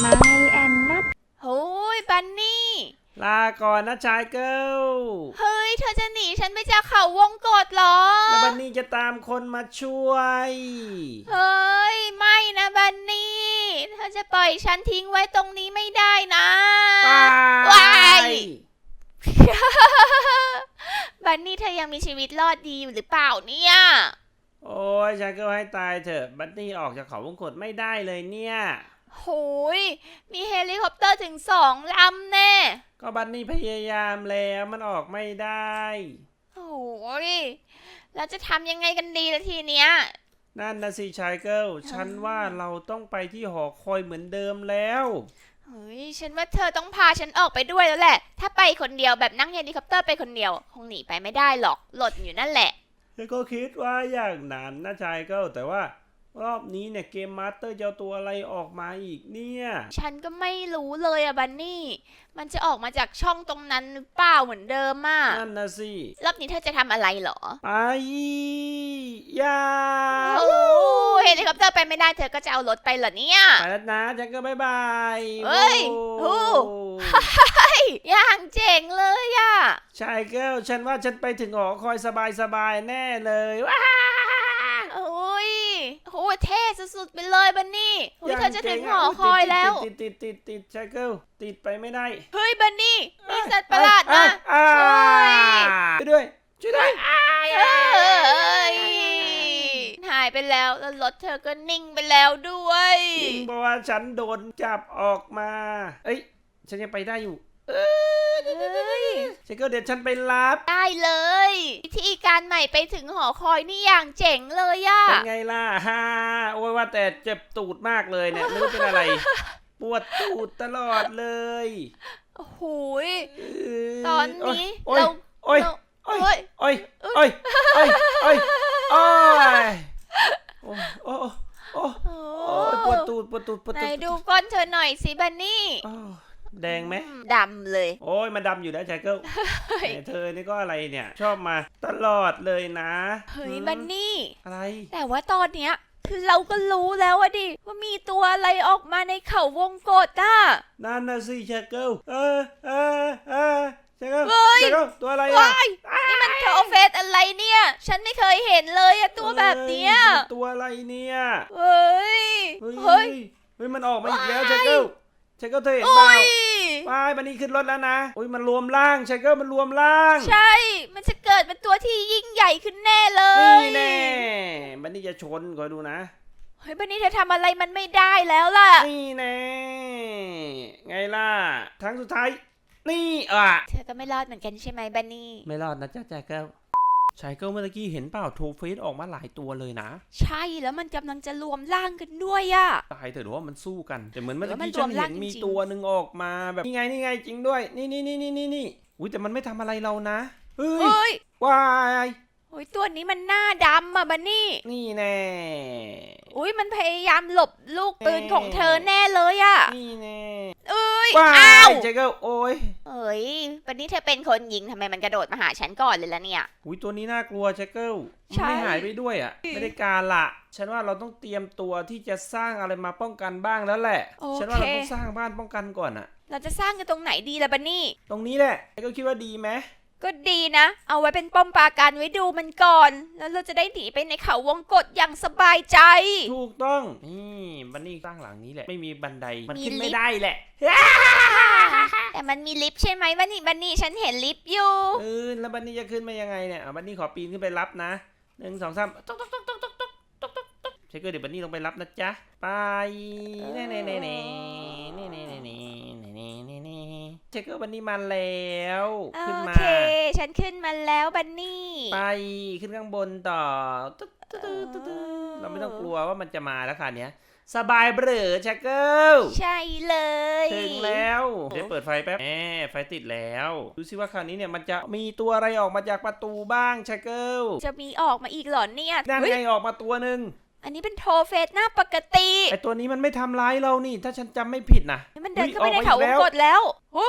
ไม่แอนนัทโอ้ยบันนี่ ลาก่อนนะชายเกิลเฮ้ย เธอจะหนีฉันไปจากเขาวงกฏเหรอ แล้วบันนี่จะตามคนมาช่วย เฮ้ย ไม่นะบันนี่ เธอจะปล่อยฉันทิ้งไว้ตรงนี้ไม่ได้นะไปว้าย บันนี่เธอยังมีชีวิตรอดดีอยู่หรือเปล่าเนี่ย โอ้ยชายเกิลให้ตายเถอะ บันนี่ออกจากเขาวงกตไม่ได้เลยเนี่ย โหยมีเฮลิคอปเตอร์ถึงสองลำแน่ ก็บันนี่พยายามแล้วมันออกไม่ได้ โอ้ยเราจะทำยังไงกันดีละทีเนี้ย นั่นนะสิชายเกิลฉันว่าเราต้องไปที่หอคอยเหมือนเดิมแล้ว เฮ้ย ฉันว่าเธอต้องพาฉันออกไปด้วยแล้วแหละ ถ้าไปคนเดียวแบบนั่งเฮลิคอปเตอร์ไปคนเดียว คงหนีไปไม่ได้หรอก หล่นอยู่นั่นแหละ ฉันก็คิดว่าอย่างนั้นนะชายเกิลแต่ว่า รอบนี้เนี่ยเกมมาสเตอร์จะเอาตัวอะไรออกมาอีกเนี่ย ฉันก็ไม่รู้เลยอะบันนี่ มันจะออกมาจากช่องตรงนั้นหรือเปล่าเหมือนเดิมอะนั่นนะสิ รอบนี้เธอจะทำอะไรเหรอไปยาโอ้เฮลิคอปเตอร์ไปไม่ได้เธอก็จะเอารถไปเหรอเนี่ย ไปแล้วนะฉันก็บายบายเฮ้ยโอ้โอ้เฮ้ยอย่างเจ๋งเลยอะชายเกิลฉันว่าฉันไปถึงหอคอยสบายๆแน่เลยว้าโอ้ยโหเท่ สุดๆไปเลยบันนี่โอ้ยเธอจะถึงหอคอยแล้ว ติดติดติดติดติดชายเกิลติดไปไม่ได้ เฮ้ยบันนี่มีสัตว์ประหลาดมาอ่าโอ้ยช่วยด้วยช่วยด้วยเอ้ยหายไปแล้วแล้วรถเธอก็นิ่งไปแล้วด้วยจริงเพราะว่าฉันโดนจับออกมา เอ้ย ฉันยังไปได้อยู่ เออเฮ้ย ฉันก็เดี๋ยวฉันไปรับได้เลย วิธีการใหม่ไปถึงหอคอยนี่อย่างเจ๋งเลยอะเป็นไงล่ะฮ่าโอ้ยว่าแต่เจ็บตูดมากเลยเนี่ยไม่รู้เป็นอะไร ปวดตูดตลอดเลยโอ้ยตอนนี้เราโอ้ยโอ้ยโอ้ยโอ้ยโอ้ยโอ้ยโอ้ยโอ้โอ้โอ้ปวดตูดปวดตูดปวดตูดไหนดูก้นเธอหน่อยสิบันนี่ แดงไหมอืดำเลย โอ้ยมันดำอยู่แล้วชายเกิลเฮ้ย แหมเธอนี่ก็อะไรเนี่ย ชอบมาตลอดเลยนะเฮ้ยหืมบันนี่ อะไร แต่ว่าตอนเนี้ยคือเราก็รู้แล้วอะดิ ว่ามีตัวอะไรออกมาในเขาวงกฏอะนั่นนะสิชายเกิลเออเออเออชายเกิลเฮ้ย ชายเกิลตัวอะไรอะว้ายนี่มันเทอร์เฟสอะไรเนี่ย ฉันไม่เคยเห็นเลยอะตัวแบบเนี้ย อ้ยตัวอะไรเนี่ย เฮ้ย เฮ้ย เฮ้ย เฮ้ยมันออกมาอีกแล้วว้ายชายเกิล ชายเกิลเธอเห็นโอ้เปล่ายว้ายบันนี้ขึ้นรถแล้วนะโอ้ยมันรวมร่างชายเกิลมันรวมร่าง ใช่ มันจะเกิดเป็นตัวที่ยิ่งใหญ่ขึ้นแน่เลนี่ยแน่บันนี้จะชนคอยดูนะเฮ้ยบันนี่เธอทำอะไรมันไม่ได้แล้วล่ะ นี่แน่ไงล่ะครั้งสุดท้าย นี่อะ เธอก็ไม่รอดเหมือนกันใช่ไหมบันนี่ ไม่รอดนะจ๊ะแจ็คเกิ ลชายเกิลเมื่อกี้เห็นเปล่าโทเฟสออกมาหลายตัวเลยนะ ใช่แล้วมันกำลังจะรวมร่างกันด้วยอะตายเถอะหรือว่ามันสู้กัน แต่เหมือนเมื่อหรือว่ามันกี้ฉันรวมร่าเห็งนมีจริงๆตัวหนึ่งออกมาแบบนี่ไงนี่ไงจริงด้วย นี่นี่นี่นี่นี่นี่อุ้ยแต่มันไม่ทำอะไรเรานะเฮ้ยเฮ้ยว้ายโอ้ยตัวนี้มันหน้าดำอะบันนี่ นี่แน่อุ้ยมันพยายามหลบลูกปืนของเธอแน่เลยอะนี่แน่เอ้ย ว้าอ้าวยชายเกิลโอ้ยเอ้ยวันนี้เธอเป็นคนยิงทำไมมันกระโดดมาหาฉันก่อนเลยล่ะเนี่ย อุ้ยตัวนี้น่ากลัวชายเกิลใช่ ไม่หายไปด้วยอะ ไม่ได้การละ ฉันว่าเราต้องเตรียมตัวที่จะสร้างอะไรมาป้องกันบ้างแล้วแหละ โอฉันว่าเคเราต้องสร้างบ้านป้องกันก่อนอะ เราจะสร้างกันตรงไหนดีล่ะบันนี่ ตรงนี้แหละไอ้ก็คิดว่าดีไหม ก็ดีนะ เอาไว้เป็นป้อมปราการไว้ดูมันก่อน แล้วเราจะได้หนีไปในเขาวงกฏอย่างสบายใจ ถูกต้อง นี่บันนี่สร้างหลังนี้แหละ ไม่มีบันได มันมีขึ้นลิไม่ฟต์ได้แหละ แต่มันมีลิฟต์ใช่ไหมบันนี่บันนี่ฉันเห็นลิฟต์อยู่เออแล้วบันนี่จะขึ้นมายังไงเนี่ยอะบันนี่ขอปีนขึ้นไปรับนะหนึ่งสองสามตุ๊กตุ๊กตุ๊กตุ๊กตุ๊กตุ๊กตุ๊กตุ๊กตุ๊กเชคเกอร์เดี๋ยวบันนี่ลงไปรับนะจ๊ะ ไปเน่เน่เน่เน่เน่เน่เน่เน่เน่เน่เน่เน่ เชคเกอร์บันนี่มาแล้ว ขึ้นโอมาเค ฉันขึ้นมาแล้วบันนี่ ไปขึ้นข้างบนต่อตุ๊กตุ๊กตุ๊กตุ๊กตุ๊กเราไม่ต้องกลัวว่ามันจะมาแล้วค่ะเนี้ยสบายเบรอเชคเกอร์ใช่เลยถึงแล้วเดี๋ยวเปิดไฟแป๊บแหมไฟติดแล้ว ดูสิว่าคราวนี้เนี่ยมันจะมีตัวอะไรออกมาจากประตูบ้างชาเกิลจะมีออกมาอีกเหรอเนี่ยนั่นเฮ้ยไงออกมาตัวหนึ่ง อันนี้เป็นโทเฟสหน้าปกติไอตัวนี้มันไม่ทำร้ายเรานี่ ถ้าฉันจำไม่ผิดนะมันเดินอุ๊ยเข้าไปในออกมาเขาวอีงกแล้วกฏแล้วโอ้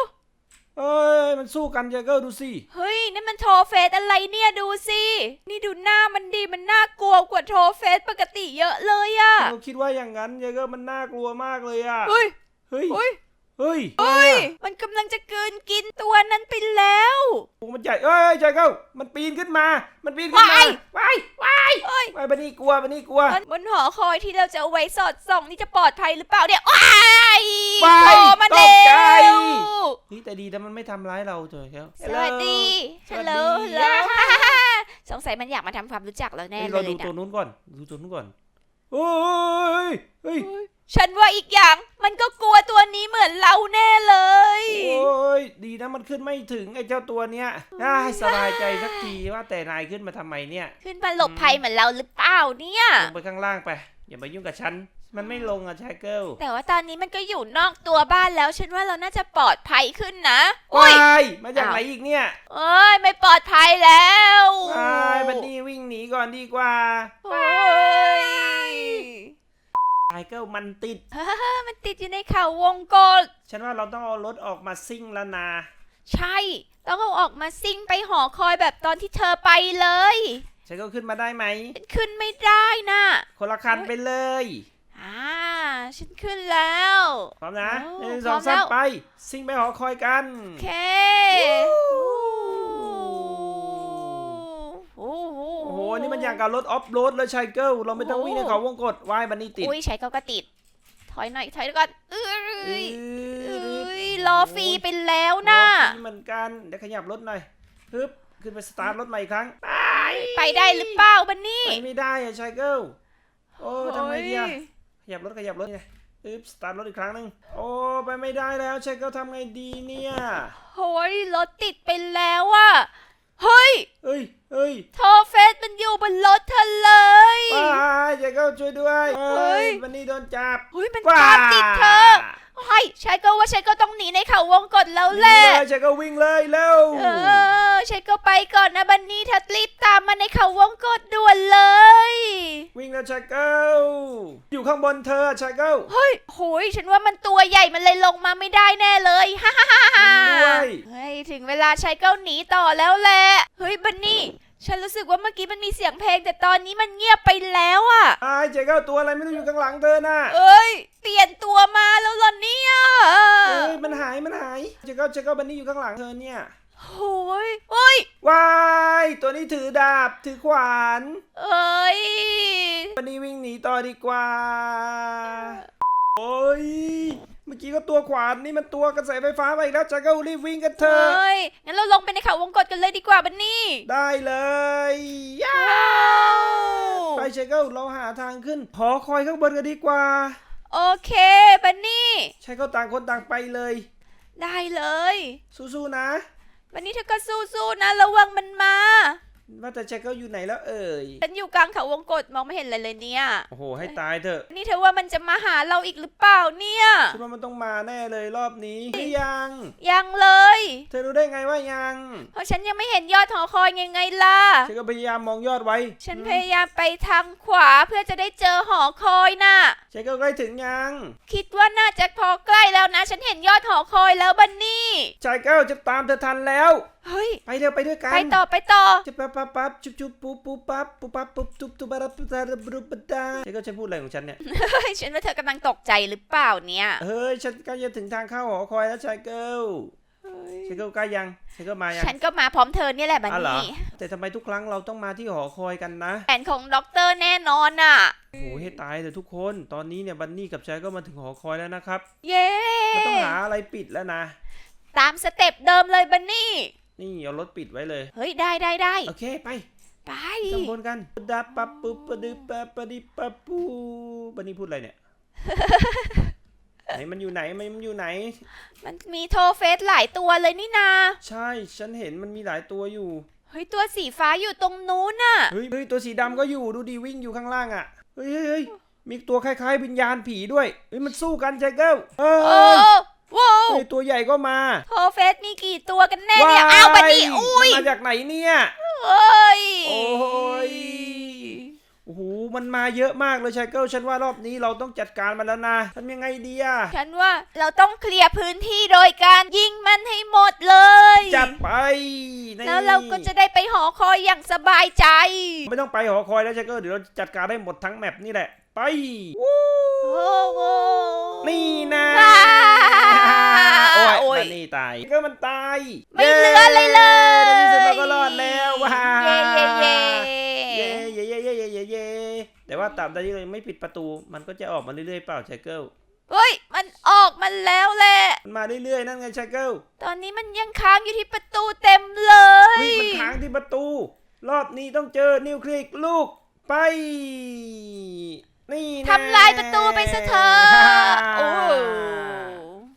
เอ้ยมันสู้กันชาเกิลดูสิ เฮ้ยนี่มันโทเฟสอะไรเนี่ยดูสิ นี่ดูหน้ามันดีมันน่ากลัวกว่าโทเฟสปกติเยอะเลยอะเราคิดว่าอย่างนั้นชาเกิลมันน่ากลัวมากเลยอะเฮ้ย เฮ้ยอุ้ย เฮ้ยเฮ้ยอะไรอะมันกำลังจะกลืนกินตัวนั้นไปแล้ว โอ้มันใหญ่เอ้ยใจเก้า มันปีนขึ้นมา มันปีนขึ้นมาว้ายว้ายว้ายเอ้ยว้ายบันนี่กลัวบันนี่กลัว บนหอคอยที่เราจะเอาไว้สอดส่องนี่จะปลอดภัยหรือเปล่าเนี่ยว้ายว้ายโผล่มาตกใจแล้วนี่แต่ดีแต่มันไม่ทำร้ายเราเถอะครับสวัสดีสวัฮัสลดี โหลฮัลโหลย่าสงสัยมันอยากมาทำความรู้จักเราแน่เฮ้ยเลเรายดูนะตัวนู้นก่อน ดูตัวนู้นก่อน โอ้ยเฮ้ยฉันว่าอีกอย่างมันก็กลัวตัวนี้เหมือนเราแน่เลย โอ้ยดีนะมันขึ้นไม่ถึงไอ้เจ้าตัวเนี้ยอ้ายสบายใจสักทีว่าแต่นายขึ้นมาทำไมเนี่ย ขึ้นมาหลบภัยเหมือนเราหรือเปล่าเนี่ยลงไปข้างล่างไป อย่ามายุ่งกับฉันมันไม่ลงอะชายเกิลแต่ว่าตอนนี้มันก็อยู่นอกตัวบ้านแล้ว ฉันว่าเราน่าจะปลอดภัยขึ้นนะอุ้ยว้ายมาจากอ้าวไหนอีกเนี่ยเอ้ยไม่ปลอดภัยแล้วว้ายบันนี่วิ่งหนีก่อนดีกว่าโอ้ยชายเกิลมันติดฮ่าฮ่ามันติดอยู่ในเขาวงกตฉันว่าเราต้องเอารถออกมาซิ่งแล้วนะใช่ต้องเอาออกมาซิ่งไปหอคอยแบบตอนที่เธอไปเลยชายเกิลขึ้นมาได้ไหมฉันขึ้นไม่ได้น่ะคนละคันไปเลย อ่า ฉันขึ้นแล้ว พร้อมนะโอ้หนึ่งพสร้อองมสามแล้วไป ซิ่งไปหอคอยกัน โอเค โอ้โหโอ้โหนี่มันอย่างกับรถออฟโรดเลยชายเกิลเราไม่ต้องวิ่งในเขาวงกตว่ายบันนี่ติดอุ้ยใช้ก็กระติด ถอยหน่อยถอยก่อนเอ้ยเอ้เอ้ยยล้อฟรีไปแล้วน่ะรถเหมือนกันเดี๋ยวขยับรถหน่อยฮึบขึ้นไปสตาร์ทรถใหม่อีกครั้งไปไปได้หรือเปล่าบันนี่ไปไม่ได้อะชายเกิลโอ้ทำไงดีอะโอ้ย Oh, ขยับรถขยับรถไงฮึบสตาร์ทรถอีกครั้งหนึ่งโอ้ไปไม่ได้แล้วชายเกิลทำไงดีเนี่ยโอ้ยรถติดไปแล้วอะเฮ้ยเฮ้ย เฮ้ยโทอเฟสมันอยู่บนรถเธอเลยไปชายเกิลช่วยด้วยเฮ้เฮ้ยยบันนี่โดนจับเฮ้ยมันว้าตามติดเธอ เฮ้ยชายก็ว่าชายก็ต้องหนีในเขาวงกฏแล้วแหละเลยชายเกิลวิ่งเลยเร็วเออชายก็ไปก่อนนะบันนี่เธอรีบตามมาในเขาวงกฏด่วนเลย วิ่งแล้วชายเกิลอยู่ข้างบนเธอชายเกิลเฮ้ยโหยฉันว่ามันตัวใหญ่มันเลยลงมาไม่ได้แน่เลยฮ่าฮ่าฮ่าฮ่าด้วยเฮ้ยถึงเวลาชายก็หนีต่อแล้วแหละเฮ้ยบันนี่ ฉันรู้สึกว่าเมื่อกี้มันมีเสียงเพลง แต่ตอนนี้มันเงียบไปแล้วอะไอ้ชายเกิลตัวอะไรไม่รู้อยู่ข้างหลังเธอน่ะเอ้ย เปลี่ยนตัวมาแล้วเหรอเนี่ยเอ้ยมันหายมันหายชายเกิลชายเกิลบันนี่อยู่ข้างหลังเธอเนี่ยโอ้ยเฮ้ย ว้ายตัวนี้ถือดาบถือขวานเอ้ย บันนี่วิ่งหนีต่อดีกว่า โอ้ย เมื่อกี้ก็ตัวขวานนี่มันตัวกระแสไฟฟ้าไปอีกแล้วชายเกิลรีบวิ่งกันเถเฮ้อะยงั้นเราลงไปในเขาวงกตกันเลยดีกว่าบันนี่ได้เลยย่าว้าวไปชายเกิลเราหาทางขึ้นหอคอยข้างบนกันดีกว่า โอเคบันนี่ชายเกิลต่างคนต่างไปเลย ได้เลย สู้ๆนะบันนี่เธอก็สู้ๆนะระวังมันมา ว่าแต่ชายเกิลอยู่ไหนแล้วเอ่ย ฉันอยู่กลางเขาวงกตมองไม่เห็นเลยเลยเนี่ย โอ้โห ให้ตายเถอะนี่เธอว่ามันจะมาหาเราอีกหรือเปล่าเนี่ยคิดว่ามันต้องมาแน่เลยรอบนี้หรือยัง ยังเลย เธอรู้ได้ไงว่ายัง เพราะฉันยังไม่เห็นยอดหอคอยยังไงล่ะฉันก็พยายามมองยอดไว้ฉันพยายามไปทางขวาเพื่อจะได้เจอหอคอยน่ะฉันก็ใกล้ถึงยัง คิดว่าน่าจะพอใกล้แล้วนะ ฉันเห็นยอดหอคอยแล้วบันนี่ชายเก้าจะตามเธอทันแล้ว เฮ้ย ไปเร็วไปด้วยกันไปต่อไปต่อจะปั๊บปั๊บปั๊บจุ๊บจุ๊บปุ๊บปุ๊บปั๊บปุ๊บปั๊บปุ๊บจุ๊บจุ๊บปั๊บปุ๊บปั๊บปุ๊บปุ๊บปั๊บฉันก็จะพูดอะไรของฉันเนี่ย เฮ้ย ฉันว่าเธอกำลังตกใจหรือเปล่าเนี่ย เฮ้ย ฉันใกล้จะถึงทางเข้าหอคอยแล้วชายเก้าชายเก้าใกล้ยังชายเก้ามายัง ฉันก็มาพร้อมเธอเนี่ยแหละบันอ๋อเหรอนี่แต่ทำไมทุกครั้งเราต้องมาที่หอคอยกันนะแผนของด็อกเตอร์แน่นอนน่ะโอ้โหให้ตายเลยทุกคน ตอนนี้เนี่ยบันนี่กับชายก็มาถึงหอคอยแล้วนะครับ เย้มันต้องหาอะไรปิดแล้วนะ ตามสเต็ปเดิมเลยบันนี่ นี่เอารถปิดไว้เลย เฮ้ยได้ได้ได้โอเคไปไปข้างบนกันดับปับปุ๊บปะดึบปะปะดิบปะปูบันนี่พูดอะไรเนี่ยไหนมันอยู่ไหนมันอยู่ไหน มันมีโทเฟสหลายตัวเลยนี่นา ใช่ฉันเห็นมันมีหลายตัวอยู่ เฮ้ยตัวสีฟ้าอยู่ตรงนู้นน่ะ เฮ้ยเฮ้ยตัวสีดำก็อยู่ดูดีวิ่งอยู่ข้างล่างอะเฮ้ยเฮ้ยเฮ้ยมีตัวคล้ายๆวิญญาณผีด้วย เฮ้ยมันสู้กันใจเกิลเอโอ้อว้าวเฮ้ยตัวใหญ่ก็มาโทเฟสมี กี่ตัวกันแน่เนี่ยอ้าวบันนี่ยอุ้ยมันมาจากไหนเนี่ยเอ้ยโอ้ยโอ้โห มันมาเยอะมากเลยชายเกิลฉันว่ารอบนี้เราต้องจัดการมันแล้วนะทำยังไงดีอะฉันว่าเราต้องเคลียร์พื้นที่โดยการยิงมันให้หมดเลย จัดไปนี่แล้วเราก็จะได้ไปหอคอยอย่างสบายใจ ไม่ต้องไปหอคอยแล้วชายเกิลเดี๋ยวเราจัดการได้หมดทั้งแมปนี่แหละ ไปโอ้โหนี่นะว้าตายก็มันตายไม่เหลืออะไรเลยในที่สุดเราก็รอดแล้วว้าเย่เย่เย่เย่เย่เย่เย่เย่เย่เย่แต่ว่าตราบใดที่เรายังไม่ปิดประตู มันก็จะออกมาเรื่อยๆเปล่าชายเกิลเฮ้ย มันออกมาแล้วแหละ มันมาเรื่อยๆ นั่นไงชายเกิลตอนนี้มันยังค้างอยู่ที่ประตูเต็มเลยเฮ้ยมันค้างที่ประตู รอบนี้ต้องเจอนิวเคลียร์อีกลูกไป นี่แน่ทำลายประตูไปซะเถอะโอ้โห